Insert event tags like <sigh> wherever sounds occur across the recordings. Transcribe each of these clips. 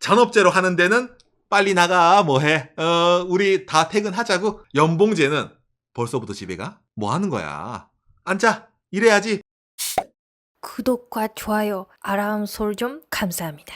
잔업제로 하는 데는 빨리 나가 뭐해 어 우리 다 퇴근하자고 연봉제는 벌써부터 집에 가? 뭐 하는 거야 앉아 일해야지 구독과 좋아요, 알람 설정 감사합니다.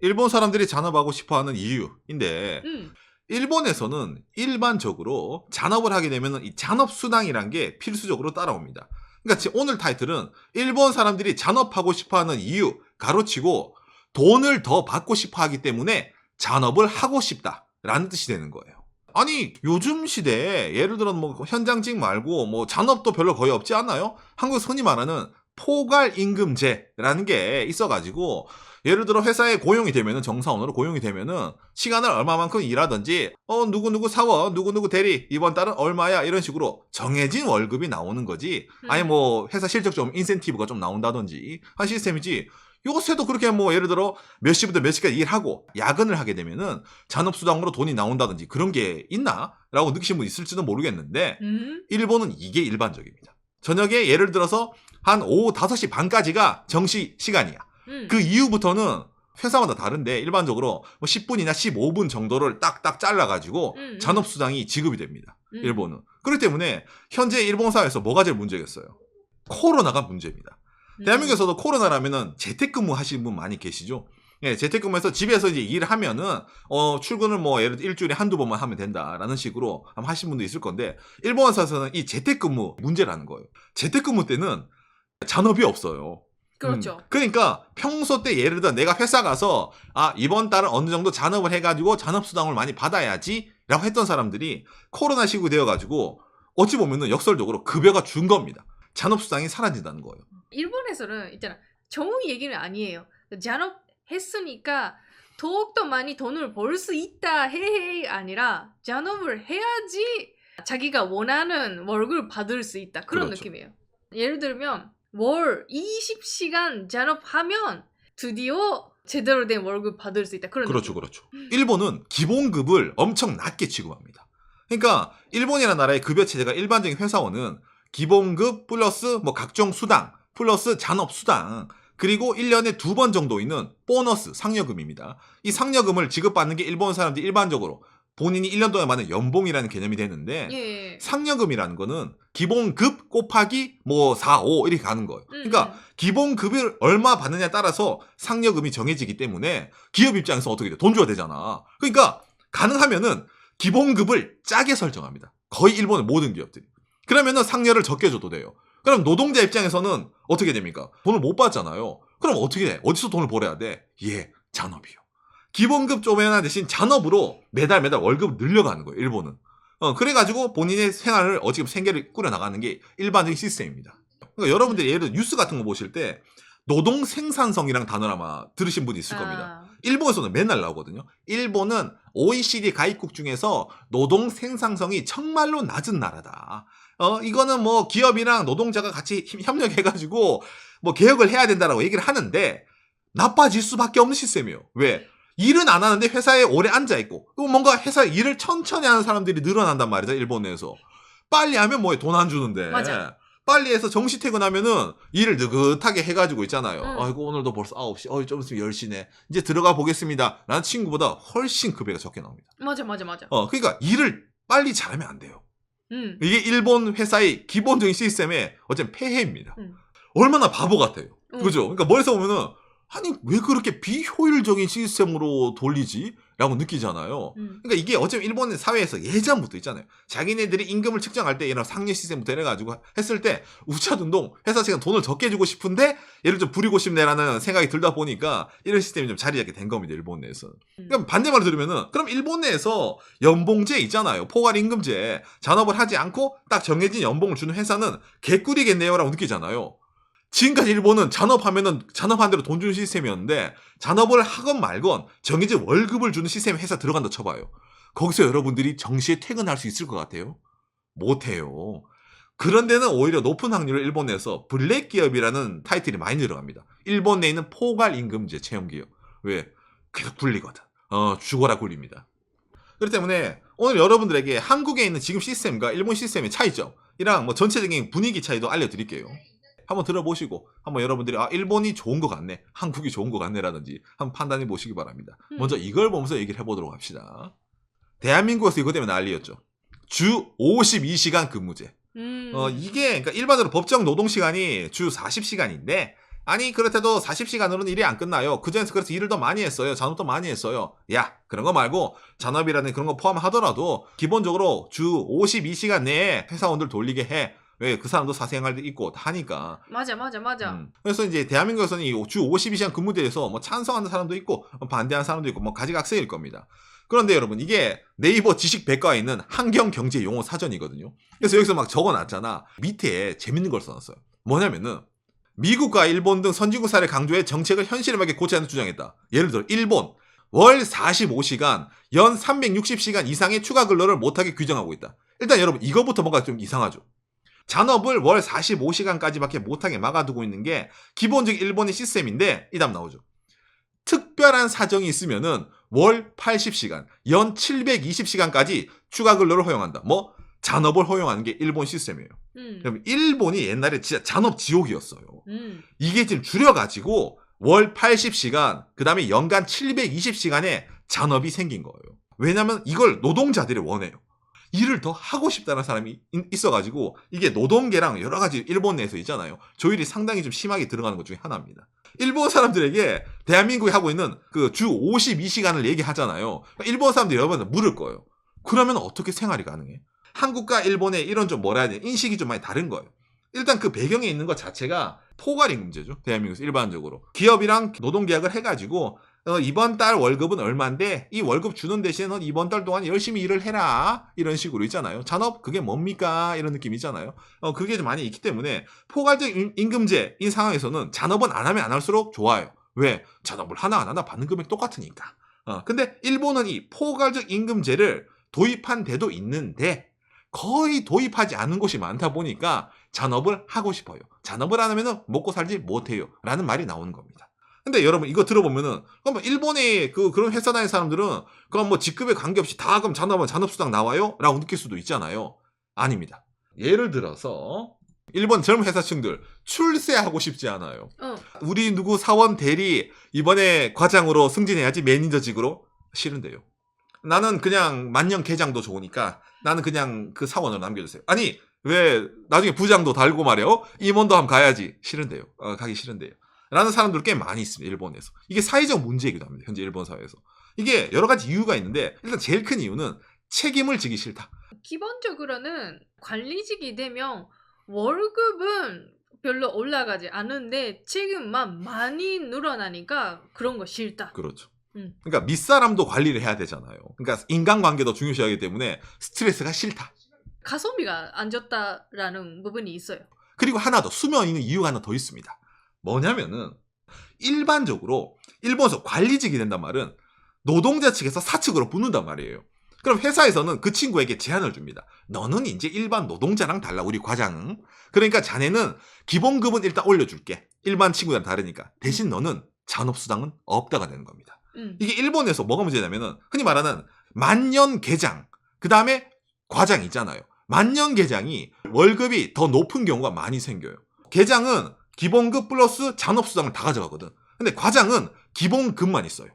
일본 사람들이 잔업하고 싶어하는 이유인데 음. 일본에서는 일반적으로 잔업을 하게 되면 이 잔업 수당이란 게 필수적으로 따라옵니다. 그러니까 오늘 타이틀은 일본 사람들이 잔업하고 싶어하는 이유 가로치고 돈을 더 받고 싶어 하기 때문에 잔업을 하고 싶다 라는 뜻이 되는 거예요. 아니 요즘 시대에 예를 들어 뭐 현장직 말고 뭐 잔업도 별로 거의 없지 않나요? 한국에서 흔히 말하는 포괄 임금제라는 게 있어가지고 예를 들어 회사에 고용이 되면은 정사원으로 고용이 되면은 시간을 얼마만큼 일하든지 어 누구 누구 사원 누구 누구 대리 이번 달은 얼마야 이런 식으로 정해진 월급이 나오는 거지 아니 뭐 회사 실적 좀 인센티브가 좀 나온다든지 한 시스템이지 요새도 그렇게 뭐 예를 들어 몇 시부터 몇 시까지 일하고 야근을 하게 되면은 잔업수당으로 돈이 나온다든지 그런 게 있나 라고 느끼신 분 있을지도 모르겠는데 음. 일본은 이게 일반적입니다. 저녁에 예를 들어서 한 오후 5시 반까지가 정시 시간이야. 음. 그 이후부터는 회사마다 다른데 일반적으로 뭐 10분이나 15분 정도를 딱딱 잘라가지고 음, 음. 잔업수당이 지급이 됩니다. 음. 일본은. 그렇기 때문에 현재 일본 사회에서 뭐가 제일 문제겠어요? 코로나가 문제입니다. 음. 대한민국에서도 코로나라면은 재택근무 하시는 분 많이 계시죠? 예, 재택근무해서 집에서 이제 일을 하면은, 어, 출근을 뭐, 예를 들어 일주일에 한두 번만 하면 된다라는 식으로 아마 하신 분도 있을 건데, 일본 사에서는 이 재택근무 문제라는 거예요. 재택근무 때는 잔업이 없어요. 그렇죠. 음, 그러니까 평소 때 예를 들어 내가 회사 가서 아 이번 달은 어느 정도 잔업을 해가지고 잔업 수당을 많이 받아야지라고 했던 사람들이 코로나 시국이 되어가지고 어찌 보면은 역설적으로 급여가 준 겁니다. 잔업 수당이 사라진다는 거예요. 일본에서는 있잖아. 정의 얘기는 아니에요. 잔업 했으니까 더욱더 많이 돈을 벌 수 있다 해해 아니라 잔업을 해야지 자기가 원하는 월급을 받을 수 있다 그런 그렇죠. 느낌이에요. 예를 들면 월 20시간 잔업하면 드디어 제대로 된 월급 받을 수 있다 그런 그렇죠, 느낌. 그렇죠. 일본은 기본급을 엄청 낮게 취급합니다. 그러니까 일본이라는 나라의 급여 체제가 일반적인 회사원은 기본급 플러스 뭐 각종 수당 플러스 잔업 수당 그리고 1년에 두 번 정도 있는 보너스 상여금입니다. 이 상여금을 지급받는 게 일본 사람들이 일반적으로 본인이 1년 동안 받는 연봉이라는 개념이 되는데 예, 예. 상여금이라는 거는 기본급 곱하기 뭐 4, 5 이렇게 가는 거예요. 음, 그러니까 음. 기본급을 얼마 받느냐에 따라서 상여금이 정해지기 때문에 기업 입장에서 어떻게 돼? 돈 줘야 되잖아. 그러니까 가능하면은 기본급을 짜게 설정합니다. 거의 일본의 모든 기업들이. 그러면은 상여를 적게 줘도 돼요. 그럼 노동자 입장에서는 어떻게 됩니까? 돈을 못 받잖아요. 그럼 어떻게 돼? 어디서 돈을 벌어야 돼? 예, 잔업이요. 기본급 쪼매나 대신 잔업으로 매달 매달 월급을 늘려가는 거예요, 일본은. 어, 그래가지고 본인의 생활을, 어, 지금 생계를 꾸려나가는 게 일반적인 시스템입니다. 그러니까 여러분들이 예를 들어 뉴스 같은 거 보실 때 노동 생산성이랑 단어를 아마 들으신 분이 있을 겁니다. 아, 일본에서는 맨날 나오거든요. 일본은 OECD 가입국 중에서 노동 생산성이 정말로 낮은 나라다. 어, 이거는 뭐 기업이랑 노동자가 같이 힘- 협력해가지고 뭐 개혁을 해야 된다라고 얘기를 하는데 나빠질 수밖에 없는 시스템이에요. 왜? 일은 안 하는데 회사에 오래 앉아 있고, 그리고 뭔가 회사 일을 천천히 하는 사람들이 늘어난단 말이죠, 일본 내에서. 빨리 하면 뭐해, 돈 안 주는데. 맞아. 빨리 해서 정시 퇴근하면은 일을 느긋하게 해가지고 있잖아요. 응. 아이고, 오늘도 벌써 9시, 어이, 좀 있으면 10시네. 이제 들어가 보겠습니다. 라는 친구보다 훨씬 급여가 적게 나옵니다. 맞아 맞아 맞아. 어, 그러니까 일을 빨리 잘하면 안 돼요. 음. 이게 일본 회사의 기본적인 시스템의 어쨌든 폐해입니다. 음. 얼마나 바보 같아요. 음. 그죠? 그러니까 머리에서 보면은 아니 왜 그렇게 비효율적인 시스템으로 돌리지? 라고 느끼잖아요. 음. 그러니까 이게 어쩌면 일본 사회에서 예전부터 있잖아요. 자기네들이 임금을 측정할 때 이런 상여 시스템부터 해가지고 했을 때 우차등동 회사 측은 돈을 적게 주고 싶은데 얘를 좀 부리고 싶네라는 생각이 들다 보니까 이런 시스템이 좀 자리 잡게 된 겁니다. 일본 내에서는. 음. 그럼 반대말로 들으면은 그럼 일본 내에서 연봉제 있잖아요. 포괄 임금제. 잔업을 하지 않고 딱 정해진 연봉을 주는 회사는 개꿀이겠네요라고 느끼잖아요. 지금까지 일본은 잔업하면은 잔업한 대로 돈 주는 시스템이었는데 잔업을 하건 말건 정해진 월급을 주는 시스템에 회사 들어간다 쳐봐요. 거기서 여러분들이 정시에 퇴근할 수 있을 것 같아요? 못해요. 그런 데는 오히려 높은 확률로 일본에서 블랙 기업이라는 타이틀이 많이 들어갑니다. 일본 내에 있는 포괄 임금제 체험 기업. 왜? 계속 굴리거든. 어, 죽어라 굴립니다. 그렇기 때문에 오늘 여러분들에게 한국에 있는 지금 시스템과 일본 시스템의 차이점 이랑 뭐 전체적인 분위기 차이도 알려드릴게요. 한번 들어보시고 한번 여러분들이 아 일본이 좋은 것 같네, 한국이 좋은 것 같네라든지 한번 판단해 보시기 바랍니다. 음. 먼저 이걸 보면서 얘기를 해보도록 합시다. 대한민국에서 이것 때문에 난리였죠. 주 52시간 근무제. 음. 어, 이게, 그러니까 일반적으로 법정 노동 시간이 주 40시간인데, 아니, 그렇대도 40시간으로는 일이 안 끝나요. 그중에서 그래서 일을 더 많이 했어요. 잔업도 많이 했어요. 야, 그런 거 말고, 잔업이라는 그런 거 포함하더라도, 기본적으로 주 52시간 내에 회사원들 돌리게 해. 왜, 그 사람도 사생활도 있고, 다 하니까. 맞아 맞아 맞아. 음. 그래서 이제 대한민국에서는 이주 52시간 근무제에서 뭐 찬성하는 사람도 있고, 뭐 반대하는 사람도 있고, 뭐 가지각색일 겁니다. 그런데 여러분, 이게 네이버 지식 백과에 있는 환경 경제 용어 사전이거든요. 그래서 여기서 막 적어 놨잖아. 밑에 재밌는 걸 써놨어요. 뭐냐면은, 미국과 일본 등 선진국 사례 강조해 정책을 현실에 고쳐야 한다 주장했다. 예를 들어, 일본. 월 45시간, 연 360시간 이상의 추가 근로를 못하게 규정하고 있다. 일단 여러분, 이거부터 뭔가 좀 이상하죠. 잔업을 월 45시간까지밖에 못하게 막아두고 있는 게 기본적 일본의 시스템인데 이 다음 나오죠. 특별한 사정이 있으면은 월 80시간, 연 720시간까지 추가 근로를 허용한다. 뭐 잔업을 허용하는 게 일본 시스템이에요. 음. 그럼 일본이 옛날에 진짜 잔업 지옥이었어요. 음. 이게 지금 줄여가지고 월 80시간, 그 다음에 연간 720시간의 잔업이 생긴 거예요. 왜냐면 이걸 노동자들이 원해요. 일을 더 하고 싶다는 사람이 인- 있어가지고 이게 노동계랑 여러 가지 일본 내에서 있잖아요. 조율이 상당히 좀 심하게 들어가는 것 중에 하나입니다. 일본 사람들에게 대한민국이 하고 있는 그 주 52시간을 얘기하잖아요. 일본 사람들이 여러분들 물을 거예요. 그러면 어떻게 생활이 가능해? 한국과 일본의 이런 좀 뭐라 해야 되나 인식이 좀 많이 다른 거예요. 일단 그 배경에 있는 것 자체가 포괄임금제죠. 대한민국에서 일반적으로. 기업이랑 노동계약을 해가지고 어, 이번 달 월급은 얼마인데 이 월급 주는 대신 너 이번 달 동안 열심히 일을 해라 이런 식으로 있잖아요. 잔업 그게 뭡니까 이런 느낌 있잖아요. 어, 그게 좀 많이 있기 때문에 포괄적 임- 임금제인 상황에서는 잔업은 안 하면 안 할수록 좋아요. 왜? 잔업을 하나 안 하나 받는 금액 똑같으니까. 어, 근데 일본은 이 포괄적 임금제를 도입한 데도 있는데 거의 도입하지 않은 곳이 많다 보니까 잔업을 하고 싶어요. 잔업을 안 하면 먹고 살지 못해요. 라는 말이 나오는 겁니다. 근데 여러분 이거 들어보면은 그럼 뭐 일본의 그 그런 회사 다니는 사람들은 그럼 뭐 직급에 관계없이 다 그럼 잔업은 잔업수당 나와요? 라고 느낄 수도 있잖아요. 아닙니다. 예를 들어서 일본 젊은 회사층들 출세하고 싶지 않아요. 어. 우리 누구 사원 대리 이번에 과장으로 승진해야지 매니저직으로 싫은데요. 나는 그냥 만년 계장도 좋으니까 나는 그냥 그 사원으로 남겨주세요. 아니 왜 나중에 부장도 달고 말이요 임원도 한번 가야지 싫은데요. 어, 가기 싫은데요. 라는 사람들 꽤 많이 있습니다. 일본에서 이게 사회적 문제이기도 합니다. 현재 일본 사회에서 이게 여러 가지 이유가 있는데 일단 제일 큰 이유는 책임을 지기 싫다. 기본적으로는 관리직이 되면 월급은 별로 올라가지 않은데 책임만 많이 늘어나니까 그런 거 싫다. 그렇죠. 음. 그러니까 밑사람도 관리를 해야 되잖아요. 그러니까 인간관계도 중요시하기 때문에 스트레스가 싫다. 가성비가 안 좋다라는 부분이 있어요. 그리고 하나 더 수면 있는 이유가 하나 더 있습니다. 뭐냐면은 일반적으로 일본에서 관리직이 된단 말은 노동자 측에서 사측으로 붙는단 말이에요. 그럼 회사에서는 그 친구에게 제안을 줍니다. 너는 이제 일반 노동자랑 달라 우리 과장은. 그러니까 자네는 기본급은 일단 올려줄게. 일반 친구랑 다르니까. 대신 너는 잔업수당은 없다가 되는 겁니다. 음. 이게 일본에서 뭐가 문제냐면은 흔히 말하는 만년 계장 그 다음에 과장 있잖아요. 만년 계장이 월급이 더 높은 경우가 많이 생겨요. 계장은 기본급 플러스 잔업수당을 다 가져가거든. 근데 과장은 기본급만 있어요.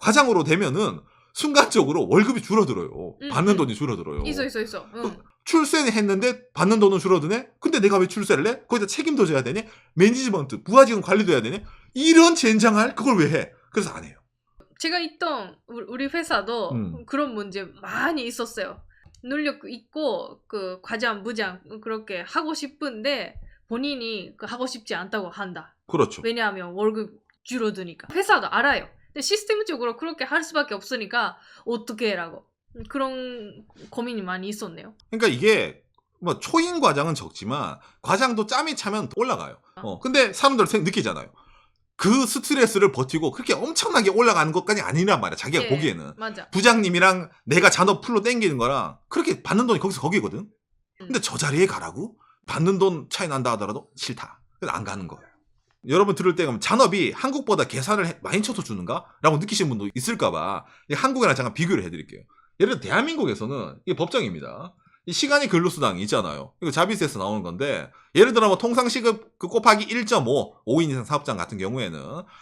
과장으로 되면은 순간적으로 월급이 줄어들어요. 음, 받는 음. 돈이 줄어들어요. 있어 있어 있어. 응. 출세는 했는데 받는 돈은 줄어드네? 근데 내가 왜 출세를 해? 거기다 책임도 져야 되네? 매니지먼트, 부하직원 관리도 해야 되네? 이런 젠장할 그걸 왜 해? 그래서 안 해요. 제가 있던 우- 우리 회사도 음. 그런 문제 많이 있었어요. 능력 있고 그 과장 부장 그렇게 하고 싶은데 본인이 그 하고 싶지 않다고 한다. 그렇죠. 왜냐하면 월급 줄어드니까 회사도 알아요. 근데 시스템적으로 그렇게 할 수밖에 없으니까 어떻게 해라고 그런 고민이 많이 있었네요. 그러니까 이게 뭐 초임 과장은 적지만 과장도 짬이 차면 올라가요. 어, 근데 사람들 생 느끼잖아요. 그 스트레스를 버티고 그렇게 엄청나게 올라가는 것까지 아니란 말이야. 자기가 네, 보기에는. 맞아. 부장님이랑 내가 잔업 풀로 땡기는 거랑 그렇게 받는 돈이 거기서 거기거든. 음. 근데 저 자리에 가라고? 받는 돈 차이 난다 하더라도 싫다. 안 가는 거예요. 여러분 들을 때 그럼 잔업이 한국보다 계산을 해- 많이 쳐서 주는가? 라고 느끼시는 분도 있을까봐 한국이랑 잠깐 비교를 해드릴게요. 예를 들어 대한민국에서는 이게 법정입니다. 이 시간이 근로수당이 있잖아요. 이거 자비스에서 나오는 건데 예를 들어 뭐 통상시급 그 곱하기 1.5 5인 이상 사업장 같은 경우에는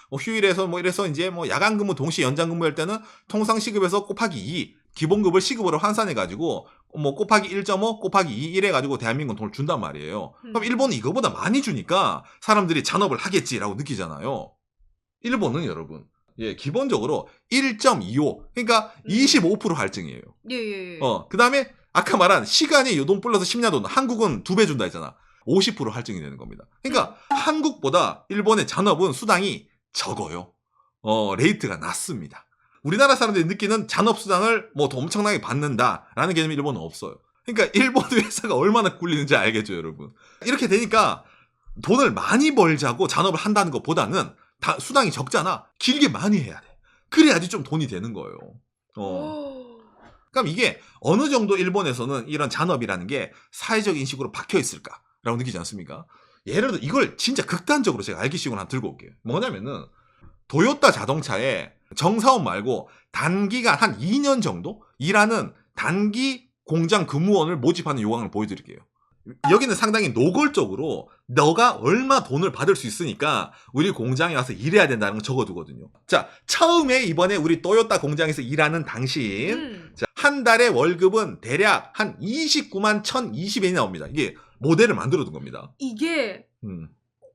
뭐 휴일에서 뭐 이래서 이제 뭐 야간 근무 동시 연장 근무할 때는 통상시급에서 곱하기 2 기본급을 시급으로 환산해 가지고 뭐 곱하기 1.5 곱하기 2 이래 가지고 대한민국은 돈을 준단 말이에요. 그럼 음. 일본은 이거보다 많이 주니까 사람들이 잔업을 하겠지라고 느끼잖아요. 일본은 여러분 예 기본적으로 1.25 그러니까 음. 25% 할증이에요. 예 예 예. 어, 그 다음에 아까 말한 시간이 요돈 플러스 심야돈 한국은 두 배 준다 했잖아. 50% 할증이 되는 겁니다. 그러니까 한국보다 일본의 잔업은 수당이 적어요. 어, 레이트가 낮습니다. 우리나라 사람들이 느끼는 잔업 수당을 뭐 더 엄청나게 받는다라는 개념이 일본은 없어요. 그러니까 <laughs> 일본 회사가 얼마나 굴리는지 알겠죠, 여러분. 이렇게 되니까 돈을 많이 벌자고 잔업을 한다는 것보다는 다 수당이 적잖아. 길게 많이 해야 돼. 그래야지 좀 돈이 되는 거예요. 어. 오. 그럼 이게 어느 정도 일본에서는 이런 잔업이라는 게 사회적 인식으로 박혀 있을까라고 느끼지 않습니까? 예를 들어 이걸 진짜 극단적으로 제가 알기 식으로 하나 들고 올게요. 뭐냐면은 도요타 자동차에 정사원 말고 단기간 한 2년 정도 일하는 단기 공장 근무원을 모집하는 요강을 보여드릴게요. 여기는 상당히 노골적으로 너가 얼마 돈을 받을 수 있으니까 우리 공장에 와서 일해야 된다는 걸 적어두거든요. 자, 처음에 이번에 우리 토요타 공장에서 일하는 당신 음. 자, 한 달에 월급은 대략 한 29만 1,020엔이 나옵니다. 이게 모델을 만들어 둔 겁니다. 이게 음.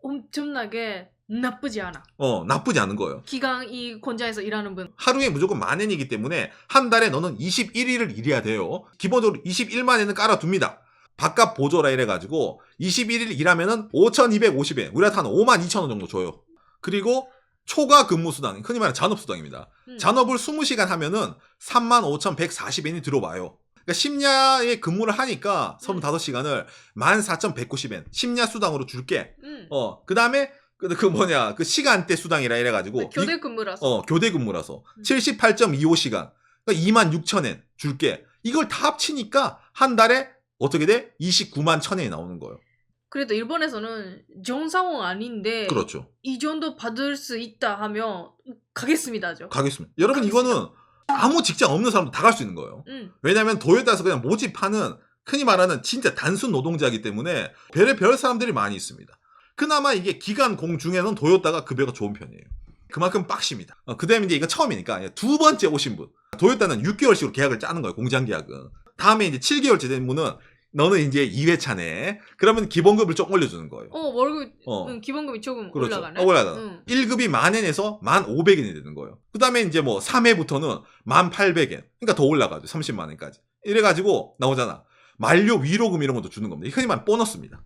엄청나게 나쁘지 않아. 어, 나쁘지 않은 거예요. 기강 이 공장에서 일하는 분. 하루에 무조건 만엔이기 때문에 한 달에 너는 21일을 일해야 돼요. 기본적으로 21만엔은 깔아둡니다. 바깥 보조라 이래가지고 21일 일하면은 5,250엔. 우리한테 한 5만 2천 원 정도 줘요. 그리고 초과 근무 수당, 흔히 말하는 잔업 수당입니다. 음. 잔업을 20시간 하면은 35,140엔이 들어와요. 그러니까 심야에 근무를 하니까 35시간을 14,190엔 심야 수당으로 줄게. 음. 어, 그 다음에 그, 그 뭐냐 그 시간대 수당이라 이래가지고 네, 교대 근무라서. 이- 어 교대 근무라서 음. 78.25시간 그러니까 26,000엔 줄게. 이걸 다 합치니까 한 달에 어떻게 돼? 29만 1,000엔이 나오는 거예요. 그래도 일본에서는 정상원 아닌데 그렇죠. 이 정도 받을 수 있다 하면 가겠습니다죠. 가겠습니다. 여러분 이거는 아무 직장 없는 사람도 다 갈 수 있는 거예요. 음. 왜냐하면 도요타에서 그냥 모집하는 흔히 말하는 진짜 단순 노동자이기 때문에 별의별 사람들이 많이 있습니다. 그나마 이게 기간 공 중에는 도요타가 급여가 좋은 편이에요. 그만큼 빡십니다. 어, 그 다음에 이제 이거 처음이니까 두 번째 오신 분. 도요타는 6개월씩으로 계약을 짜는 거예요. 공장 계약은. 다음에 이제 7개월째 된 분은 너는 이제 2회차네. 그러면 기본급을 좀 올려주는 거예요. 어 월급 어. 응, 기본급이 조금 그렇죠. 올라가네. 어, 올라가요. 응. 1급이 만 엔에서 1,500엔이 되는 거예요. 그 다음에 이제 뭐 3회부터는 1,800엔. 그러니까 더 올라가죠. 30만 엔까지. 이래가지고 나오잖아. 만료 위로금 이런 것도 주는 겁니다. 흔히 말하는 보너스입니다.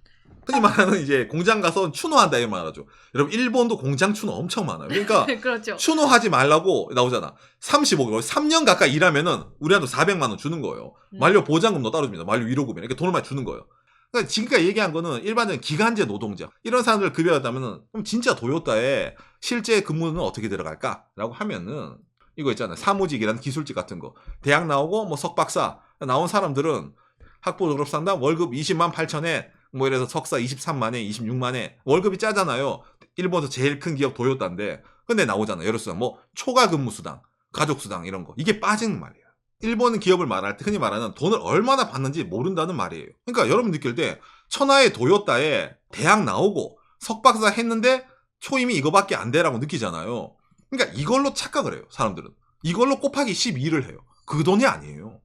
흔히 말하는 이제 공장 가서 추노한다 이 말하죠. 여러분 일본도 공장 추노 엄청 많아요. 그러니까 <laughs> 그렇죠. 추노하지 말라고 나오잖아. 35개월, 3년 가까이 일하면은 우리한테 400만 원 주는 거예요. 음. 만료 보장금도 따로 줍니다. 만료 위로금이 이렇게 돈을 많이 주는 거예요. 그러니까 지금까지 얘기한 거는 일반적인 기간제 노동자 이런 사람들 급여였다면은 그럼 진짜 도요타에 실제 근무는 어떻게 들어갈까라고 하면은 이거 있잖아요. 사무직이라는 기술직 같은 거. 대학 나오고 뭐 석박사 나온 사람들은 학부 졸업 상당 월급 20만 8천에 뭐 이래서 석사 23만에 26만에 월급이 짜잖아요. 일본에서 제일 큰 기업 도요타인데 근데 나오잖아요. 여러 수당 뭐 초과 근무 수당, 가족 수당 이런 거. 이게 빠지는 말이에요. 일본 기업을 말할 때 흔히 말하는 돈을 얼마나 받는지 모른다는 말이에요. 그러니까 여러분 느낄 때 천하의 도요타에 대학 나오고 석박사 했는데 초임이 이거밖에 안 돼라고 느끼잖아요. 그러니까 이걸로 착각을 해요. 사람들은. 이걸로 곱하기 12를 해요. 그 돈이 아니에요.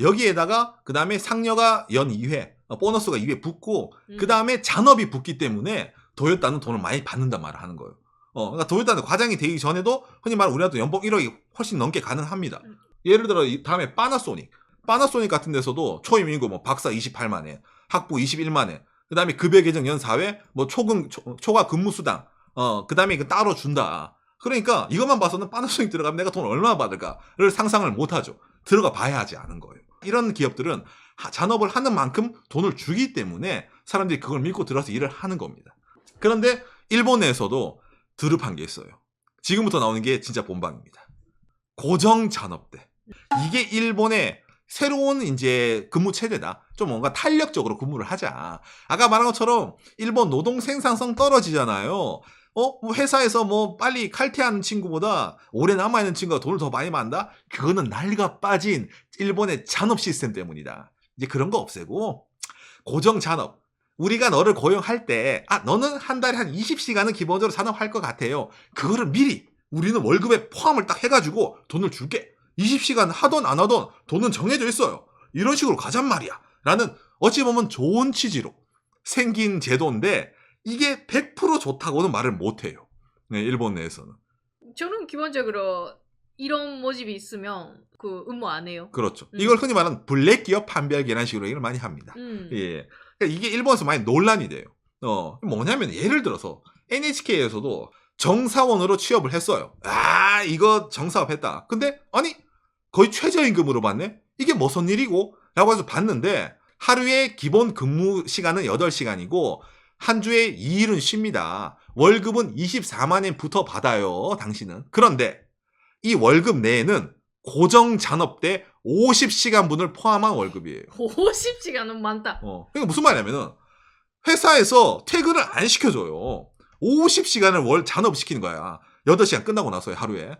여기에다가 그 다음에 상여가 연 2회, 어, 보너스가 2회 붙고 음. 그 다음에 잔업이 붙기 때문에 도요타는 돈을 많이 받는단 말을 하는 거예요. 어, 그러니까 도요타는 과장이 되기 전에도 흔히 말하는 우리나라도 연봉 1억이 훨씬 넘게 가능합니다. 음. 예를 들어 이 다음에 파나소닉, 파나소닉 같은 데서도 초임이고 뭐 박사 28만에, 학부 21만에, 그 다음에 급여 개정 연 4회, 뭐 초금 초, 초과 근무 수당, 어, 그 다음에 이거 따로 준다. 그러니까 이것만 봐서는 파나소닉 들어가면 내가 돈 얼마나 받을까를 상상을 못 하죠. 들어가 봐야 하지 않은 거예요. 이런 기업들은 하- 잔업을 하는 만큼 돈을 주기 때문에 사람들이 그걸 믿고 들어서 일을 하는 겁니다. 그런데 일본 내에서도 드럽한 게 있어요. 지금부터 나오는 게 진짜 본방입니다. 고정 잔업대. 이게 일본의 새로운 이제 근무 체제다. 좀 뭔가 탄력적으로 근무를 하자. 아까 말한 것처럼 일본 노동 생산성 떨어지잖아요. 어? 뭐 회사에서 뭐 빨리 칼퇴하는 친구보다 오래 남아있는 친구가 돈을 더 많이 받는다? 그거는 날가 빠진 일본의 잔업 시스템 때문이다. 이제 그런 거 없애고 고정 잔업. 우리가 너를 고용할 때, 아, 너는 한 달에 한 20시간은 기본적으로 잔업할 것 같아요. 그거를 미리 우리는 월급에 포함을 딱 해가지고 돈을 줄게. 20시간 하던 안 하던 돈은 정해져 있어요. 이런 식으로 가잔 말이야. 라는 어찌 보면 좋은 취지로 생긴 제도인데 이게 100% 좋다고는 말을 못해요. 네, 일본 내에서는. 저는 기본적으로 이런 모집이 있으면 그 근무 안 해요. 그렇죠. 음. 이걸 흔히 말하는 블랙 기업 판별계라는 식으로 얘기를 많이 합니다. 음. 예. 그러니까 이게 일본에서 많이 논란이 돼요. 어, 뭐냐면 예를 들어서 NHK에서도 정사원으로 취업을 했어요. 아, 이거 정사업 했다. 근데 아니 거의 최저임금으로 받네. 이게 무슨 일이고? 라고 해서 봤는데 하루에 기본 근무 시간은 8시간이고 한 주에 2일은 쉽니다. 월급은 24만 엔부터 받아요. 당신은. 그런데 이 월급 내에는 고정 잔업대 50시간분을 포함한 월급이에요. 50시간은 많다. 어. 그러니까 무슨 말이냐면은 회사에서 퇴근을 안 시켜줘요. 50시간을 월 잔업시키는 거야. 8시간 끝나고 나서요, 하루에.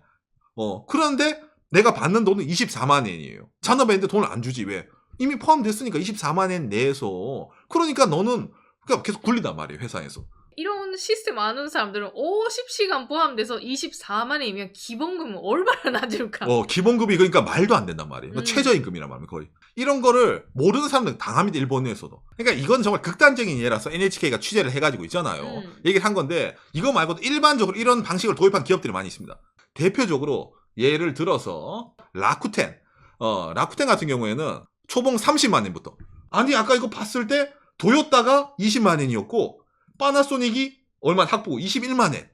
어. 그런데 내가 받는 돈은 24만 엔이에요. 잔업했는데 돈을 안 주지, 왜? 이미 포함됐으니까 24만 엔 내에서. 그러니까 너는 그러니까 계속 굴리단 말이에요, 회사에서. 이런 시스템 아는 사람들은 50시간 포함돼서 24만 원이면 기본금은 얼마나 낮을까? 어, 기본급이 그러니까 말도 안 된단 말이에요. 그러니까 음. 최저임금이란 말이에요, 거의. 이런 거를 모르는 사람들은 당합니다, 일본 내에서도. 그러니까 이건 정말 극단적인 예라서 NHK가 취재를 해가지고 있잖아요. 음. 얘기를 한 건데, 이거 말고도 일반적으로 이런 방식을 도입한 기업들이 많이 있습니다. 대표적으로 예를 들어서, 라쿠텐. 어, 라쿠텐 같은 경우에는 초봉 30만 엔부터. 아니, 아까 이거 봤을 때, 도요타가 20만 엔이었고, 파나소닉이 얼마 학부 21만 엔.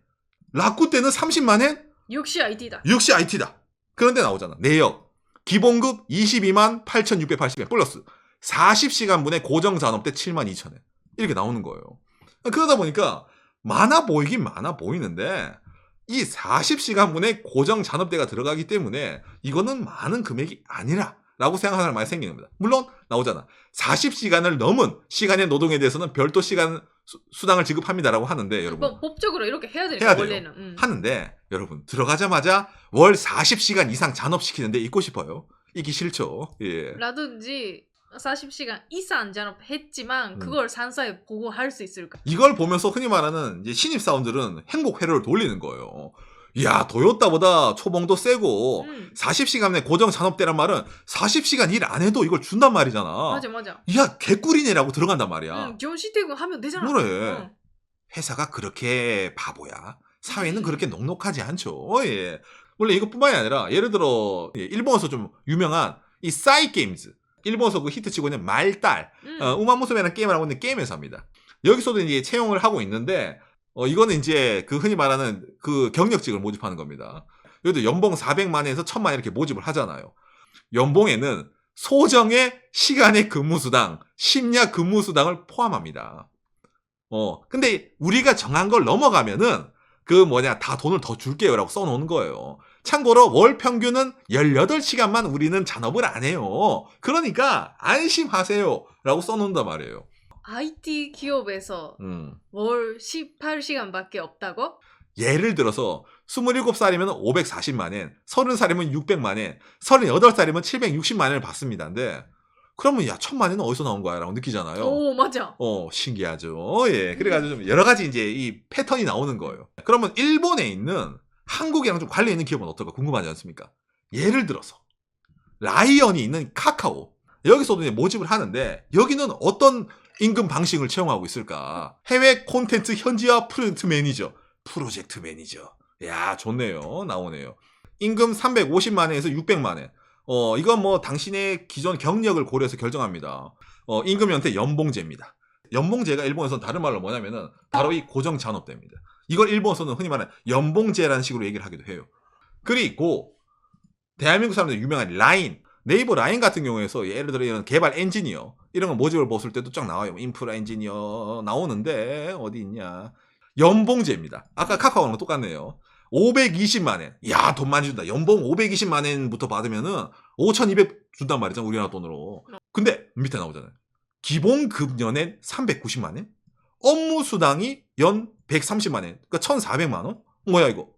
라쿠텐은 30만 엔? 역시 IT다. 역시 IT다. 그런데 나오잖아. 내역. 기본급 22만 8,680엔 플러스 40시간분의 고정 잔업대 7만 2천엔. 이렇게 나오는 거예요. 그러다 보니까 많아 보이긴 많아 보이는데 이 40시간분의 고정 잔업대가 들어가기 때문에 이거는 많은 금액이 아니라 라고 생각하는 사람이 많이 생기는 겁니다. 물론 나오잖아. 40시간을 넘은 시간의 노동에 대해서는 별도 시간 수- 수당을 지급합니다라고 하는데 여러분 뭐 법적으로 이렇게 해야 되니까 해야 돼요. 원래는. 음. 하는데 여러분 들어가자마자 월 40시간 이상 잔업시키는데 있고 싶어요. 있기 싫죠. 예. 라든지 40시간 이상 잔업했지만 음. 그걸 산사에 보고할 수 있을까? 이걸 보면서 흔히 말하는 신입 사원들은 행복 회로를 돌리는 거예요. 야 도요타보다 초봉도 세고 음. 40시간 내 고정 잔업대란 말은 40시간 일 안 해도 이걸 준단 말이잖아. 맞아 맞아. 야 개꿀이네라고 들어간단 말이야. 응, 전시퇴근 하면 되잖아. 그래. 응. 회사가 그렇게 바보야. 사회는 그렇게 녹록하지 않죠. 예. 원래 이것뿐만이 아니라 예를 들어 예, 일본에서 좀 유명한 이 싸이 게임즈. 일본에서 그 히트치고 있는 말딸. 응. 어, 우마무스메라는 게임을 하고 있는 게임 회사입니다. 여기서도 이제 채용을 하고 있는데 어, 이거는 이제 그 흔히 말하는 그 경력직을 모집하는 겁니다. 여기도 연봉 400만에서 1000만 이렇게 모집을 하잖아요. 연봉에는 소정의 시간의 근무수당, 심야 근무수당을 포함합니다. 어, 근데 우리가 정한 걸 넘어가면은 그 뭐냐, 다 돈을 더 줄게요 라고 써놓는 거예요. 참고로 월 평균은 18시간만 우리는 잔업을 안 해요. 그러니까 안심하세요. 라고 써놓는단 말이에요. IT 기업에서 음. 월 18시간밖에 없다고? 예를 들어서 27살이면 540만엔, 30살이면 600만엔, 38살이면 760만엔을 받습니다. 근데 그러면 야, 천만엔은 어디서 나온 거야? 라고 느끼잖아요. 오 맞아. 어, 신기하죠. 예. 그래가지고 좀 여러 가지 이제 이 패턴이 나오는 거예요. 그러면 일본에 있는 한국이랑 좀 관련 있는 기업은 어떨까 궁금하지 않습니까? 예를 들어서 라이언이 있는 카카오. 여기서도 이제 모집을 하는데 여기는 어떤 임금 방식을 채용하고 있을까? 해외 콘텐츠 현지화 프로젝트 매니저. 프로젝트 매니저. 야, 좋네요. 나오네요. 임금 350만엔에서 600만엔. 어, 이건 뭐 당신의 기존 경력을 고려해서 결정합니다. 어, 임금 연태 연봉제입니다. 연봉제가 일본에서는 다른 말로 뭐냐면은 바로 이 고정 잔업대입니다. 이걸 일본에서는 흔히 말하는 연봉제라는 식으로 얘기를 하기도 해요. 그리고 대한민국 사람들 유명한 라인, 네이버 라인 같은 경우에서 예를 들어 이런 개발 엔지니어 이런 거 모집을 봤을 때도 쫙 나와요. 인프라 엔지니어 나오는데 어디 있냐? 연봉제입니다. 아까 카카오랑 똑같네요. 520만 엔. 야, 돈 많이 준다. 연봉 520만 엔부터 받으면은 5,200 준단 말이죠. 우리나라 돈으로. 근데 밑에 나오잖아요. 기본 급 연엔 390만 엔? 업무 수당이 연 130만 엔. 그러니까 1,400만 원? 뭐야 이거?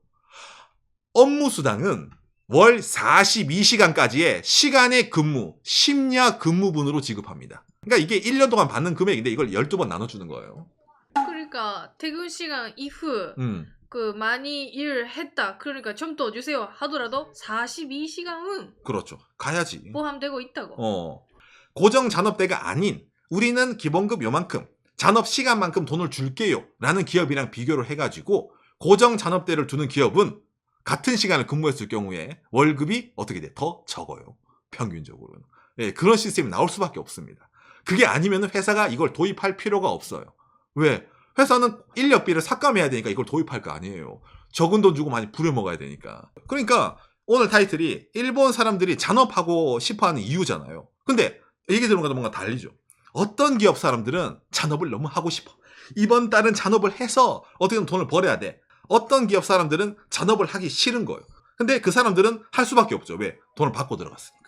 업무 수당은 월 42시간까지의 시간의 근무, 심야 근무분으로 지급합니다. 그러니까 이게 1년 동안 받는 금액인데 이걸 12번 나눠주는 거예요. 그러니까 퇴근 시간 이후 음, 그 많이 일했다. 그러니까 좀더 주세요 하더라도 42시간은 그렇죠. 가야지. 포함되고 있다고. 어. 고정 잔업대가 아닌 우리는 기본급 요만큼, 잔업 시간만큼 돈을 줄게요. 라는 기업이랑 비교를 해가지고 고정 잔업대를 두는 기업은 같은 시간을 근무했을 경우에 월급이 어떻게 돼? 더 적어요. 평균적으로는. 예, 그런 시스템이 나올 수밖에 없습니다. 그게 아니면 회사가 이걸 도입할 필요가 없어요. 왜? 회사는 인력비를 삭감해야 되니까 이걸 도입할 거 아니에요. 적은 돈 주고 많이 부려먹어야 되니까. 그러니까 오늘 타이틀이 일본 사람들이 잔업하고 싶어 하는 이유잖아요. 근데 얘기 것도 뭔가 달리죠. 어떤 기업 사람들은 잔업을 너무 하고 싶어. 이번 달은 잔업을 해서 어떻게든 돈을 벌어야 돼. 어떤 기업 사람들은 잔업을 하기 싫은 거예요. 근데 그 사람들은 할 수밖에 없죠. 왜? 돈을 받고 들어갔으니까.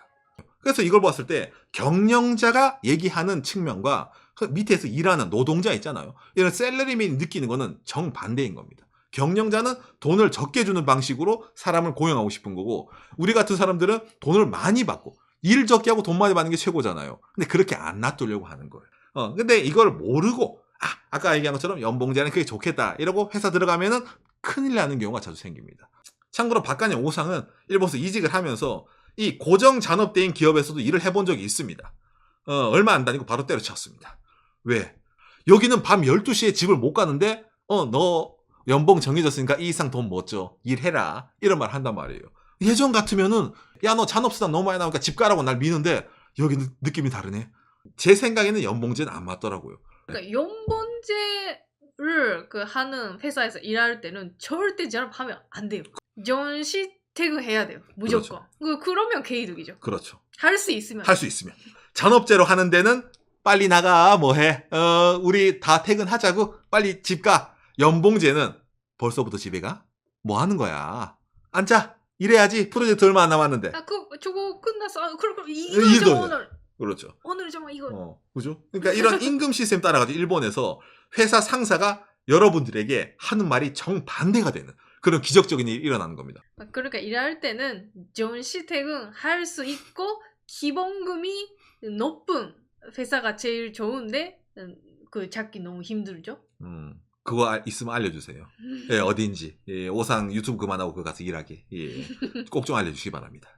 그래서 이걸 봤을 때 경영자가 얘기하는 측면과 그 밑에서 일하는 노동자 있잖아요. 이런 셀러리맨이 느끼는 거는 정반대인 겁니다. 경영자는 돈을 적게 주는 방식으로 사람을 고용하고 싶은 거고 우리 같은 사람들은 돈을 많이 받고 일 적게 하고 돈 많이 받는 게 최고잖아요. 근데 그렇게 안 놔두려고 하는 거예요. 어, 근데 이걸 모르고 아, 아까 얘기한 것처럼 연봉제는 그게 좋겠다. 이러고 회사 들어가면은 큰일 나는 경우가 자주 생깁니다. 참고로 박간의 오상은 일본에서 이직을 하면서 이 고정 잔업대인 기업에서도 일을 해본 적이 있습니다. 어, 얼마 안 다니고 바로 때려쳤습니다. 왜? 여기는 밤 12시에 집을 못 가는데 어, 너 연봉 정해졌으니까 이 이상 돈 못 줘. 일해라. 이런 말 한단 말이에요. 예전 같으면은 야 너 잔업수당 너무 많이 나오니까 집 가라고 날 미는데 여기는 느낌이 다르네. 제 생각에는 연봉제는 안 맞더라고요. 그러니까 연봉제를 그 하는 회사에서 일할 때는 절대 잔업하면 안 돼요. 전시 퇴근해야 돼요. 무조건. 그 그러면 개이득이죠. 그렇죠. 할 수 있으면. 할 수 있으면. 잔업제로 하는 데는 빨리 나가 뭐해. 어, 우리 다 퇴근하자고 빨리 집 가. 연봉제는 벌써부터 집에 가? 뭐 하는 거야? 앉아. 일해야지. 프로젝트 얼마 안 남았는데. 아, 그 저거 끝났어. 아, 그럼 그럼 이거 이거. 오늘 그렇죠. 오늘 좀 이거. 어, 그죠? 그러니까 이런 <laughs> 임금 시스템 따라가지고 일본에서 회사 상사가 여러분들에게 하는 말이 정반대가 되는 그런 기적적인 일이 일어나는 겁니다. 아, 그러니까 일할 때는 전시 퇴근 할수 있고 기본금이 높은 회사가 제일 좋은데 음, 그 찾기 너무 힘들죠. 음, 그거 알- 있으면 알려주세요. 예, 어딘지. 예, 오상 유튜브 그만하고 그 가서 일하게. 예, <laughs> 꼭 좀 알려주시기 바랍니다.